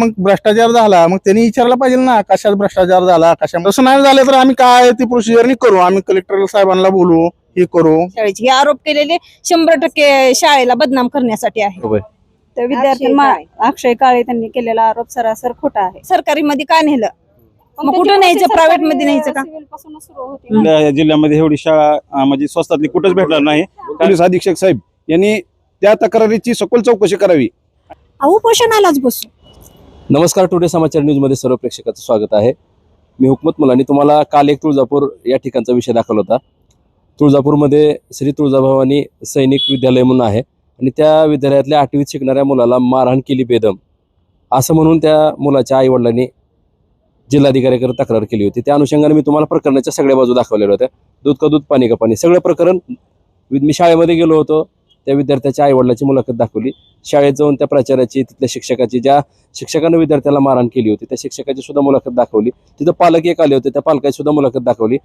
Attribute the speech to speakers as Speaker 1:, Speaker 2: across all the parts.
Speaker 1: मग भ्रष्टाचार झाला मग त्यांनी विचारला पाहिजे ना कशात भ्रष्टाचार झाला कशा तसं नाही झालं तर आम्ही काय ती प्रोसिजरनी करू आम्ही कलेक्टर साहेबांना बोलू हे करू.
Speaker 2: शाळेचे हे आरोप केलेले शंभर टक्के शाळेला बदनाम करण्यासाठी आहे. तर विद्यार्थ्यांना अक्षय काळे. त्यांनी केलेला आरोप सरासर खोटा आहे. सरकारी मध्ये का नेलं? मग कुठं न्यायचं? प्रायव्हेटमध्ये न्यायचं का?
Speaker 3: आपल्या जिल्ह्यामध्ये एवढी शाळा अं, म्हणजे स्वस्तातली कुठंच भेटणार नाही. पोलीस अधीक्षक साहेब यांनी त्या तक्रारीची सखोल चौकशी करावी.
Speaker 2: उपोषणालाच बसू.
Speaker 4: नमस्कार टुडे समाचार न्यूजमध्ये सर्व प्रेक्षकाचं स्वागत आहे. मी हुकमत मुलानी. तुम्हाला काल एक तुळजापूर या ठिकाणचा विषय दाखवला होता. तुळजापूरमध्ये श्री तुळजाभवानी सैनिक विद्यालय म्हणून आहे आणि त्या विद्यालयातल्या आठवीत शिकणाऱ्या मुलाला मारहाण केली बेदम. असं म्हणून त्या मुलाच्या आईवडिलांनी जिल्हाधिकाऱ्याकडे तक्रार केली होती. त्या अनुषंगाने मी तुम्हाला प्रकरणाच्या सगळ्या बाजू दाखवलेल्या होत्या. दूध का दूध पाणी का पाणी सगळं प्रकरण मी शाळेमध्ये गेलो होतो. त्या विद्यार्थ्याच्या आईवडिलाची मुलाखत दाखवली. शाळेत जाऊन त्या प्राचार्याची तिथल्या शिक्षकाची ज्या शिक्षकानं विद्यार्थ्याला मारहाण केली होती त्या शिक्षकाची सुद्धा मुलाखत दाखवली. तिथं पालक एक आले होते त्या पालकाची सुद्धा मुलाखत दाखवली.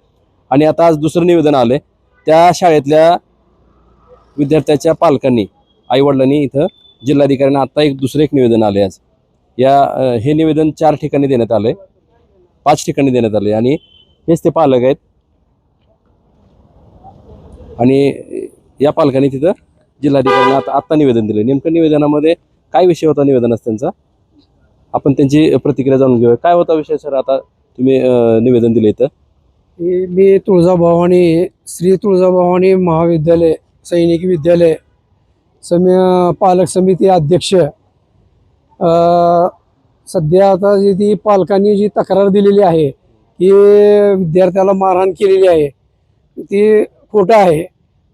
Speaker 4: आणि आता आज दुसरं निवेदन आलंय त्या शाळेतल्या विद्यार्थ्याच्या पालकांनी आईवडिलांनी इथं जिल्हाधिकाऱ्यांना आता एक दुसरं एक निवेदन आले आज. या हे निवेदन चार ठिकाणी देण्यात आलंय पाच ठिकाणी देण्यात आले आणि हेच ते पालक आहेत. आणि या पालकांनी तिथं जिल्हाधिकाऱ्यांना आता आत्ता निवेदन दिलं नेमकं निवेदनामध्ये काय विषय होता निवेदनास त्यांचा आपण त्यांची प्रतिक्रिया जाणून घेऊया. काय होता विषय सर? आता तुम्ही निवेदन दिले इथं.
Speaker 5: मी तुळजाभवानी श्री तुळजाभवानी महाविद्यालय सैनिक विद्यालय सम पालक समिती अध्यक्ष सध्या आता जी ती पालकांनी जी तक्रार दिलेली आहे की विद्यार्थ्याला मारहाण केलेली आहे ती खोटं आहे.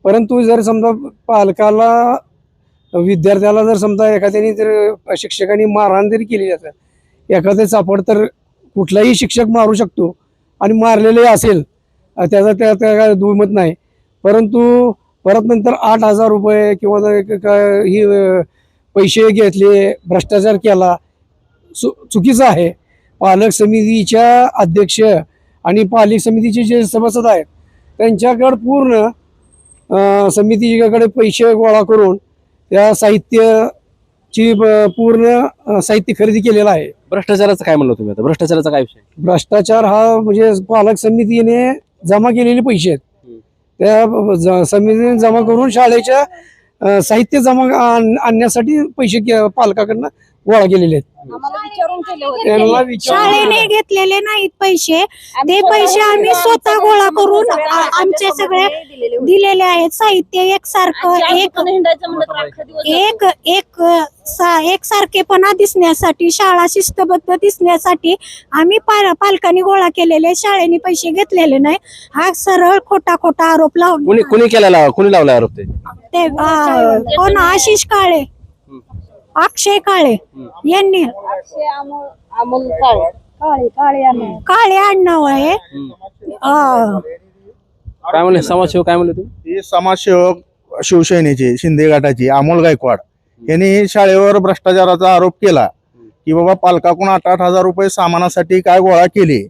Speaker 5: परंतु जर समजा पालकाला विद्यार्थ्याला जर समजा एखाद्याने जर शिक्षकांनी मारहाण जरी केली असेल एखादं सापड तर कुठलाही शिक्षक मारू शकतो आणि मारलेले असेल त्याचा त्या काय दुमत नाही. परंतु परत नंतर आठ हजार रुपये किंवा जर ही पैसे घेतले भ्रष्टाचार केला चु चुकीचं आहे. पालक समितीच्या अध्यक्ष आणि पालक समितीचे जे सभासद आहेत त्यांच्याकडं पूर्ण समितीकडे पैसे गोळा करून त्या साहित्याची पूर्ण साहित्य खरेदी केलेलं आहे.
Speaker 4: भ्रष्टाचाराचं काय म्हणलं तुम्ही आता? भ्रष्टाचाराचा काय विषय?
Speaker 5: भ्रष्टाचार हा म्हणजे पालक समितीने जमा केलेले पैसे आहेत. त्या समितीने जमा करून शाळेच्या साहित्य जमा आण- आणण्यासाठी पैसे पालकाकडनं गोळा केलेले आहेत. त्यांना विचारून
Speaker 6: शाळेने घेतलेले नाहीत पैसे. ते पैसे आम्ही स्वतः गोळा करून आ- आमचे सगळे दिलेले आहेत साहित्य एक सारखं एक एक एक सा- एक सारखेपणा दिसण्यासाठी शाळा शिस्तबद्ध दिसण्यासाठी आम्ही पाल- पालकांनी गोळा केलेले शाळेने पैसे घेतलेले नाही. हा सरळ खोटा खोटा आरोप लावून
Speaker 4: कुणी कुणी केलेला? कुणी लावला आरोप ते?
Speaker 6: कोण? आशिष काळे. अक्षय काळे यांनी काळे. आडनाव आहे.
Speaker 4: काय म्हणले? समाजसेवक काय म्हणले तुम्ही?
Speaker 1: हे समाजसेवक शिवसेनेचे शिंदे गटाचे अमोल गायकवाड. यांनी शाळेवर भ्रष्टाचाराचा आरोप केला की बाबा पालकाकडून आठ आठ हजार रुपये सामानासाठी काय गोळा केले?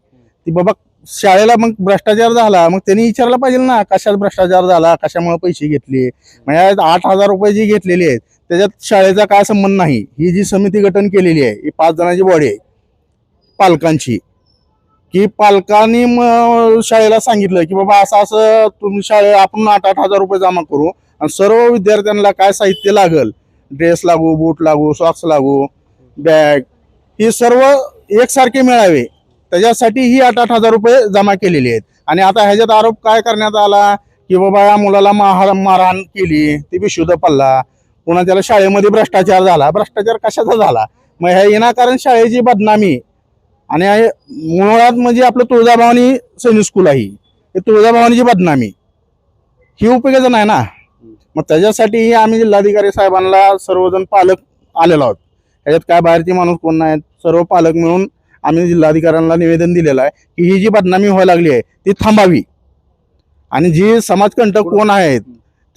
Speaker 1: ती बाबा शाळेला मग भ्रष्टाचार झाला मग त्यांनी विचारला पाहिजे ना कशात भ्रष्टाचार झाला कशामुळे पैसे घेतले? म्हणजे आठ हजार रुपये जी घेतलेली आहेत त्याच्यात शाळेचा काय संबंध नाही. ही जी समिती गठन केलेली आहे ही पाच जणांची बॉडी आहे पालकांची. की पालकांनी शाळेला सांगितलं की बाबा असं असं तुम्ही शाळे आपण आठ आठ हजार रुपये जमा करू आणि सर्व विद्यार्थ्यांना काय साहित्य लागल? ड्रेस लागू बूट लागू सॉक्स लागू बॅग ही सर्व एकसारखे मिळावे. त्याच्यासाठी ही आठ आठ हजार रुपये जमा केलेली आहेत. आणि आता ह्याच्यात आरोप काय करण्यात आला? की बाबा या मुलाला मारहाण केली ती विशुद्ध पल्ला पुन्हा त्याला शाळेमध्ये भ्रष्टाचार झाला. भ्रष्टाचार कशाचा झाला? मग ह्या विनाकारण शाळेची बदनामी आणि मुळात म्हणजे आपलं तुळजाभवानी सैनिक स्कूल आहे. हे तुळजाभवानीची बदनामी. ही उपयोगाचं नाही ना? मग त्याच्यासाठी आम्ही जिल्हाधिकारी साहेबांना सर्वजण पालक आलेलो आहोत. ह्याच्यात काय बाहेरचे माणूस कोण नाहीत? सर्व पालक मिळून आम्ही जिल्हाधिकाऱ्यांना निवेदन दिलेलं आहे की ही जी बदनामी व्हायला लागली आहे ती थांबावी. आणि जी समाजकंटक कोण आहेत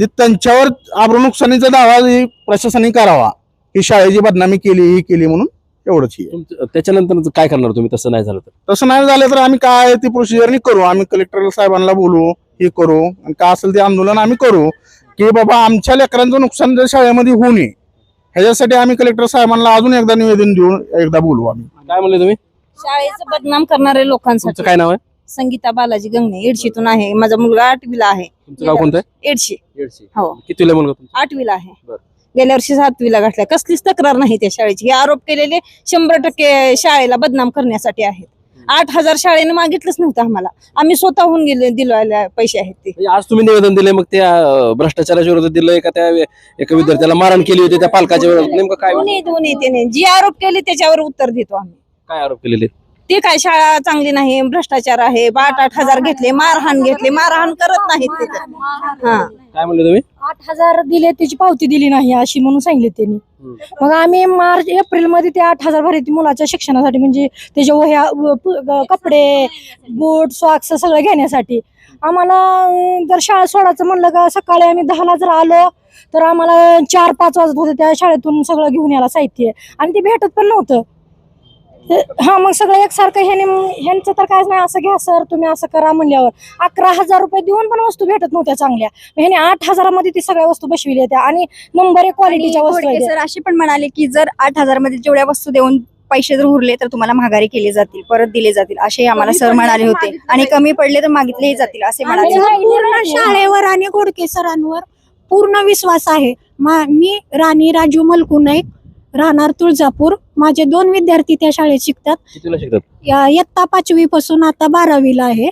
Speaker 1: ते त्यांच्यावर आब्रू नुकसानीचा दावा ही प्रशासनाने करावा. ही शाळेची बदनामी केली ही केली म्हणून एवढंच ही. आहे.
Speaker 4: तुमचं त्याच्यानंतर काय करणार तुम्ही? तसं नाही झालं तर.
Speaker 1: तसं नाही झालं तर आम्ही काय ती प्रोसिजरनी करू. आम्ही कलेक्टर साहेबांना बोलू हे करू. आणि काय असेल ते आंदोलन आम्ही करू. की बाबा आमच्या लेकरांचं नुकसान जर शाळेमध्ये होऊ नये ह्याच्यासाठी आम्ही कलेक्टर साहेबांना अजून एकदा निवेदन देऊन एकदा बोलू आम्ही.
Speaker 4: काय म्हणले तुम्ही?
Speaker 2: शाळेचं बदनाम करणारे लोकांसाठी.
Speaker 4: तुमचं काय नाव आहे?
Speaker 2: संगीता बालाजी गंगणे एडशीतून आहे. माझा मुलगा आठवीला आहे.
Speaker 4: तुमचं गाव कोणतं आहे?
Speaker 2: एडशी.
Speaker 4: येडशी.
Speaker 2: हो.
Speaker 4: कितीला मुलगा तुमचा?
Speaker 2: आठवीला आहे.
Speaker 4: बरं.
Speaker 2: गेल्या वर्षी सातवीला घातल्या कसलीच तक्रार नाही त्या शाळेची. हे आरोप केलेले शंभर टक्के शाळेला बदनाम करण्यासाठी आहेत. आठ हजार शाळेने मागितलंच नव्हतं आम्हाला. आम्ही स्वतःहून गेले दिलेले पैसे आहेत ते.
Speaker 4: म्हणजे आज तुम्ही निवेदन दिले मग त्या अं, भ्रष्टाचाराच्या विरोधात दिलंय का? त्या वे- एका विद्यार्थ्याला मारण केली होती त्या पालकाच्या विरोधात. नेमकं काय
Speaker 2: दोन्ही दोन्ही त्याने. जी आरोप केले त्याच्यावर उत्तर देतो आम्ही.
Speaker 4: काय आरोप केलेले?
Speaker 2: ते काय शाळा चांगली नाही भ्रष्टाचार आहे आठ आठ हजार घेतले मारहाण घेतले मारहाण करत नाहीत तिथं हा.
Speaker 4: काय म्हणले तुम्ही?
Speaker 6: आठ हजार दिले त्याची पावती दिली नाही अशी म्हणून सांगितले त्यांनी. मग आम्ही मार्च एप्रिलमध्ये ते आठ हजार भरले मुलाच्या शिक्षणासाठी म्हणजे त्याच्या वह्या व- प- ग- कपडे बूट सॉक्स सगळं घेण्यासाठी. आम्हाला अं, जर शाळा सोडायचं म्हणलं का सकाळी आम्ही दहाला जर आलो तर आम्हाला चार पाच वाजत होते त्या शाळेतून सगळं घेऊन यायला साहित्य. आणि ते भेटत पण नव्हतं. हा मग सगळं एकसारखं ह्याने ह्यांचं तर काहीच नाही. असं घ्या सर तुम्ही असं करा म्हणल्यावर. अकरा हजार रुपये देऊन पण वस्तू भेटत नव्हत्या चांगल्या. ह्याने आठ हजारामध्ये ती सगळ्या वस्तू बसविल्या होत्या. आणि नंबर एक क्वालिटीच्या वस्तू आहेत.
Speaker 7: सर असे पण म्हणाले की जर आठ हजारमध्ये जेवढ्या वस्तू देऊन पैसे जर उरले तर तुम्हाला महागारी केले जातील परत दिले जातील असे आम्हाला सर म्हणाले होते. आणि कमी पडले तर मागितलेही जातील असे म्हणाले.
Speaker 6: पूर्ण शाळेवर आणि गोडके सरांवर पूर्ण विश्वास आहे. मा- मी राणी राजू मलकुनाईक राहणार तुळजापूर माझे दोन विद्यार्थी त्या शाळेत शिकतात.
Speaker 4: कितीला शिकतात?
Speaker 6: या- इयत्ता पाचवी पासून आता बारावीला आहे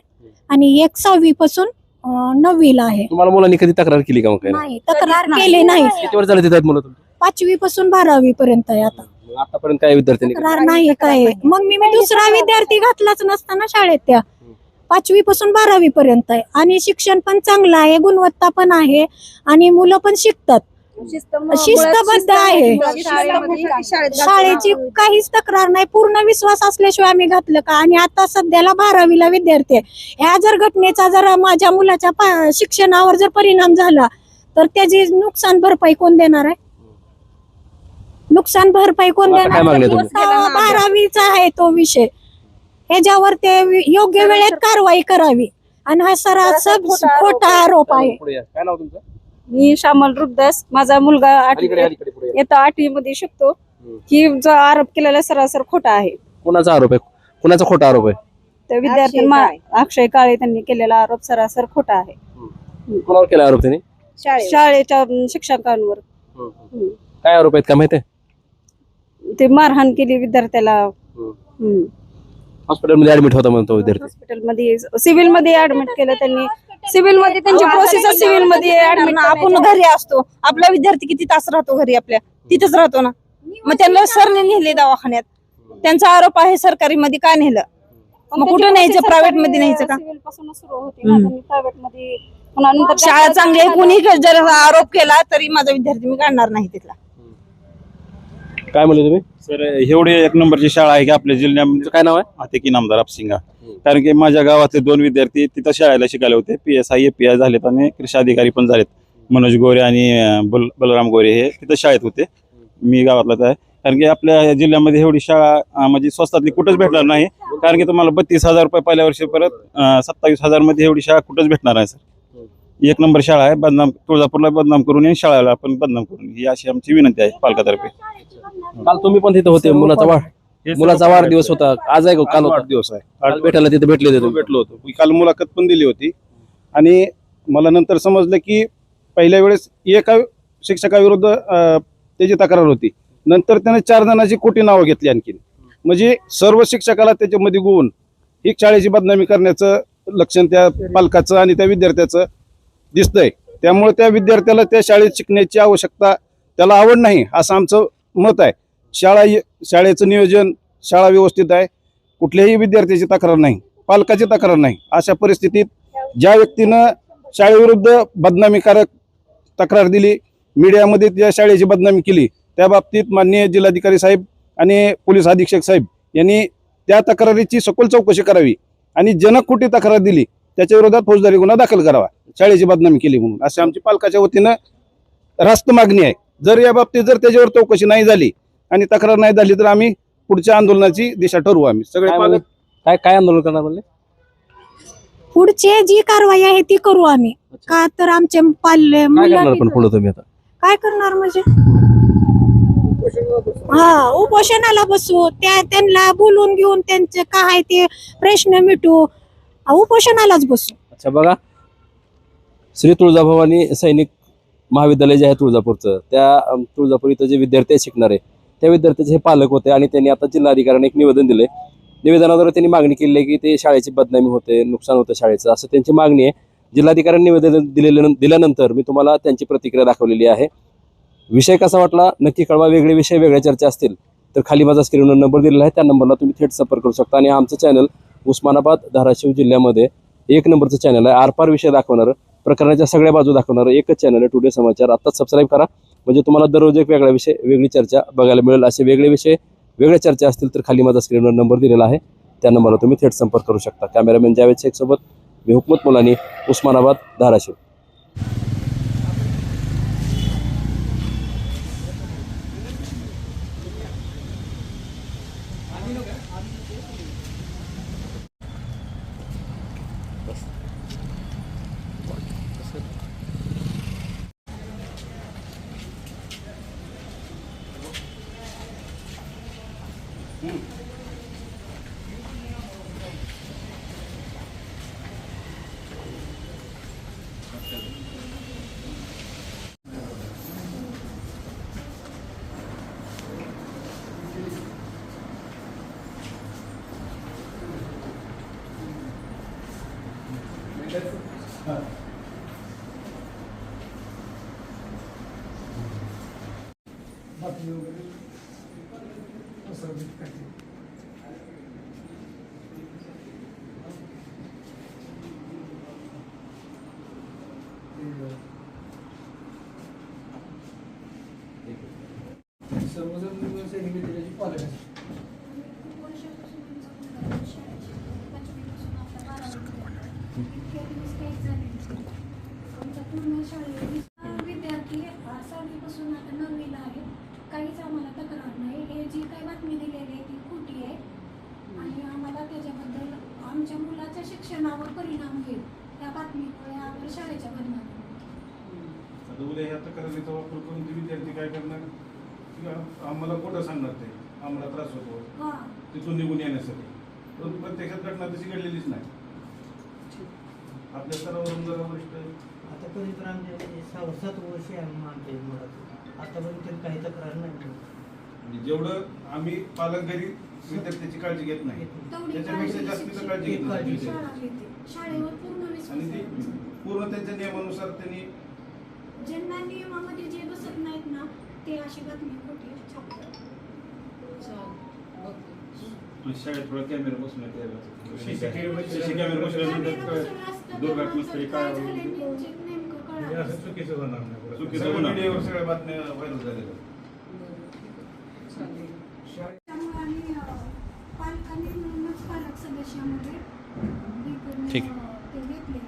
Speaker 6: आणि एक सहावी पासून अं, नववीला आहे.
Speaker 4: तुम्हाला मुलांनी कधी तक्रार केली का मग
Speaker 6: नाही तक्रार केली नाही.
Speaker 4: किती वर्ष झाले तिथे आहेत मुलं तुमची?
Speaker 6: पाचवी पासून बारावी पर्यंत आहे आता.
Speaker 4: मग आतापर्यंत काय विद्यार्थ्यांनी केलं?
Speaker 6: तक्रार नाही काय? मग मी दुसरा विद्यार्थी घातलाच नसताना शाळेत त्या. पाचवी पासून बारावी पर्यंत आहे. आणि शिक्षण पण चांगलं आहे गुणवत्ता पण आहे आणि मुलं पण शिकतात. शिस्तबद्ध आहे. शाळेची काहीच तक्रार नाही. पूर्ण विश्वास असल्याशिवाय आम्ही घातलं का? आणि आता सध्याला बारावीला विद्यार्थी आहे ह्या जर घटनेचा जर माझ्या मुलाच्या शिक्षणावर जर परिणाम झाला तर त्याची नुकसान भरपाई कोण देणार आहे? नुकसान भरपाई कोण देणार? बारावीचा आहे तो विषय. ह्याच्यावर ते योग्य वेळेत कारवाई करावी. आणि हा सरासर खोटा आरोप आहे.
Speaker 2: मी श्यामल रुपदास माझा मुलगा आठवी
Speaker 4: अलीकडे अलीकडे पुढे या.
Speaker 2: येतो आठवी मध्ये शिकतो. की जो आरोप केलेला सरासर खोटा आहे.
Speaker 4: कोणाचा आरोप आहे? कोणाचा खोटा आरोप आहे?
Speaker 2: त्या विद्यार्थ्यांना अक्षय काळे. त्यांनी केलेला आरोप सरासर खोटा आहे.
Speaker 4: कोणावर केला आरोप त्यांनी?
Speaker 2: शाळेच्या अं, शिक्षकांवर. हम्म.
Speaker 4: काय आरोप आहेत का माहिती आहे?
Speaker 2: ते मारहाण केली विद्यार्थ्याला.
Speaker 4: हॉस्पिटलमध्ये ऍडमिट होता म्हणतो विद्यार्थी.
Speaker 2: हॉस्पिटलमध्ये सिव्हिलमध्ये ऍडमिट केलं त्यांनी. सिव्हिलमध्ये त्यांची प्रोसेस सिव्हिलमध्ये आपण घरी असतो. आपला विद्यार्थी किती तास राहतो घरी आपल्या? तिथेच राहतो ना. मग त्यांना सरने नेले दवाखान्यात. त्यांचा आरोप आहे सरकारी मध्ये का नेलं? मग कुठं न्यायचं? प्रायव्हेटमध्ये न्यायचं का? शाळा चांगली आहे कुणी जर आरोप केला तरी माझा विद्यार्थी मी काढणार नाही तिथला.
Speaker 4: काय म्हणले तुम्ही?
Speaker 3: सर एवढी एक नंबरची शाळा आहे की आपल्या जिल्ह्यामध्ये
Speaker 4: काय नाव आहे?
Speaker 3: हातेकी नामदार अपसिंगा कारण की माझ्या गावातले दोन विद्यार्थी तिथं शाळेला शिकायला होते. P S I A P I झालेत आणि कृषी अधिकारी पण झालेत. मनोज गोरे आणि बल बलराम गोरे हे तिथं शाळेत होते. मी गावातलाच आहे. कारण की आपल्या जिल्ह्यामध्ये एवढी शाळा म्हणजे स्वस्तातली कुठंच भेटणार नाही. कारण की तुम्हाला बत्तीस हजार रुपये पहिल्या वर्षी परत सत्तावीस हजारमध्ये एवढी शाळा कुठंच भेटणार आहे सर. एक नंबर शाळा आहे. बदनाम तुळजापूरला बदनाम करून शाळेला पण बदनाम करून ही अशी आमची विनंती आहे पालकातर्फे.
Speaker 4: काल तुम्ही पण तिथे होते मुलाचा वाढ. मुलाचा वाढदिवस होता. आज आहे का काल होता?
Speaker 3: दिवस आहे.
Speaker 4: काल भेटायला तिथे भेटले होते तुम्ही.
Speaker 3: भेटलो होतो. मी काल मुलाखत पण दिली होती. आणि मला नंतर समजलं की पहिल्या वेळेस एका शिक्षकाविरुद्ध अं, त्याची तक्रार होती. नंतर त्याने चार जणांची खोटी नावं घेतली आणखीन. म्हणजे सर्व शिक्षकाला त्याच्यामध्ये गुण ही शाळेची बदनामी करण्याचं लक्षण त्या पालकाचं आणि त्या विद्यार्थ्याचं दिसतंय. त्यामुळे त्या विद्यार्थ्याला त्या शाळेत शिकण्याची आवश्यकता त्याला आवड नाही असं आमचं मत आहे. शाळा शाळेचं नियोजन शाळा व्यवस्थित आहे. कुठल्याही विद्यार्थ्याची तक्रार नाही. पालकाची तक्रार नाही. अशा परिस्थितीत ज्या व्यक्तीनं शाळेविरुद्ध बदनामीकारक तक्रार दिली मीडियामध्ये त्या शाळेची बदनामी केली त्या बाबतीत माननीय जिल्हाधिकारी साहेब आणि पोलीस अधीक्षक साहेब यांनी त्या तक्रारीची सखोल चौकशी करावी आणि जनक कुठे तक्रार दिली त्याच्या विरोधात फौजदारी गुन्हा दाखल करावा. शाळेची बदनामी केली म्हणून. अशी आमची पालकाच्या वतीनं रास्त मागणी आहे. जर या बाबतीत जर त्याच्यावर चौकशी नाही झाली आणि तक्रार नाही झाली तर आम्ही पुढच्या आंदोलनाची दिशा ठरवू आम्ही. सगळे
Speaker 4: काय
Speaker 3: पालक?
Speaker 4: काय काय आंदोलन करणार म्हणले?
Speaker 6: पुढचे जी कारवाई आहे ती करू आम्ही. का तर आमचे पाल्य
Speaker 4: काय
Speaker 6: मुलं
Speaker 4: करणार पण पुढे तुम्ही आता?
Speaker 6: काय करणार म्हणजे? हा उपोषणाला बसू. त्या त्यांना बोलून घेऊन त्यांचे काय ते प्रश्न मिटू. उपोषणालाच बसू.
Speaker 4: अच्छा बघा. श्री तुळजाभवानी सैनिक महाविद्यालय जे आहे तुळजापूरचं त्या तुळजापूर इथं जे विद्यार्थी शिकणारे त्या विद्यार्थ्याचे हे पालक होते आणि त्यांनी आता जिल्हाधिकाऱ्यांना एक निवेदन दिले निवेदनाद्वारे त्यांनी मागणी केली आहे की ते शाळेची बदनामी होते नुकसान होतं शाळेचं असं त्यांची मागणी आहे. जिल्हाधिकाऱ्यांनी निवेदन दिलेलं दिल्यानंतर मी तुम्हाला त्यांची प्रतिक्रिया दाखवलेली आहे. विषय कसा वाटला? नक्की कळवा. वेगळे विषय वेगळ्या चर्चा असतील तर खाली माझा स्क्रीनवर नंबर दिलेला आहे. त्या नंबरला तुम्ही थेट संपर्क करू शकता. आणि आमचं चॅनल उस्मानाबाद धाराशिव जिल्ह्यामध्ये एक नंबरचं चॅनल आहे. आरपार विषय दाखवणारं. प्रकरणाच्या सगळ्या बाजू दाखवणारं एकच चॅनल आहे टुडे समाचार आत्ताच सबस्क्राईब करा. म्हणजे तुम्हाला दररोज एक वेगळा विषय वेगळी चर्चा बघायला मिळेल. असे वेगळे विषय वेगळ्या चर्चा असतील तर खाली माझा स्क्रीनवर नंबर दिलेला आहे. त्या नंबरला तुम्ही थेट संपर्क करू शकता. कॅमेरामॅन जावेद शेखसोबत मी हुकमत मुलानी उस्मानाबाद धाराशिव.
Speaker 5: सर्वजण सैनिक विद्यालयाचे पालक आहेत
Speaker 6: विद्यार्थी सातवीपासून आता नववीला आहेत काहीच आम्हाला तक्रार नाही हे जी काही बातमी दिलेली आहे ती खोटी आहे आणि आम्हाला त्याच्याबद्दल आमच्या मुलाच्या शिक्षणावर परिणाम होईल त्या बातमीमुळे आम्हाला शाळेच्या बदनामी
Speaker 3: आता विद्यार्थी काय करणार? आम्हाला खोटं सांगणार ते? आम्हाला त्रास होतो.
Speaker 6: हां.
Speaker 3: तिथून निघून येण्यासाठी. परंतु प्रत्यक्षात घटना तशी घडलेलीच नाही. आपल्या स्तरावरून जरा वरिष्ठ
Speaker 8: आता कधी तर आमच्या सहा सात वर्ष आहे आम्ही आमच्या आतापर्यंत काही तक्रार नाही
Speaker 3: म्हणजे जेवढं आम्ही पालक घरी विद्यार्थ्याची काळजी घेत नाही.
Speaker 6: तेवढी
Speaker 3: त्याच्यापेक्षा
Speaker 6: काळजी
Speaker 3: जास्त
Speaker 6: शिक्षक-
Speaker 3: काळजी घेत नाही. आणि ते. पूर्ण त्यांच्या नियमानुसार त्यांनी
Speaker 6: ज्यांना नियमामध्ये जे बसत नाहीत ना ते अशी बातमी
Speaker 9: शाळेत थोडा कॅमेरा बसवण्यात
Speaker 3: CCTV
Speaker 9: यायला सीसी कॅमेरा बसवल्यानंतर दुर्घटनास्थळी काय होईल?
Speaker 6: नेमकं कळालं.
Speaker 3: चुकीचं
Speaker 9: होणार
Speaker 3: सगळ्या
Speaker 9: नाही.
Speaker 3: मीडियावर सगळ्या बातम्या व्हायरल झालेल्या
Speaker 6: त्यामुळे आम्ही अं, पालकांनी मिळूनच पालक सदस्यामध्ये हे करून,
Speaker 4: ठीक.
Speaker 6: अं, ते घेतले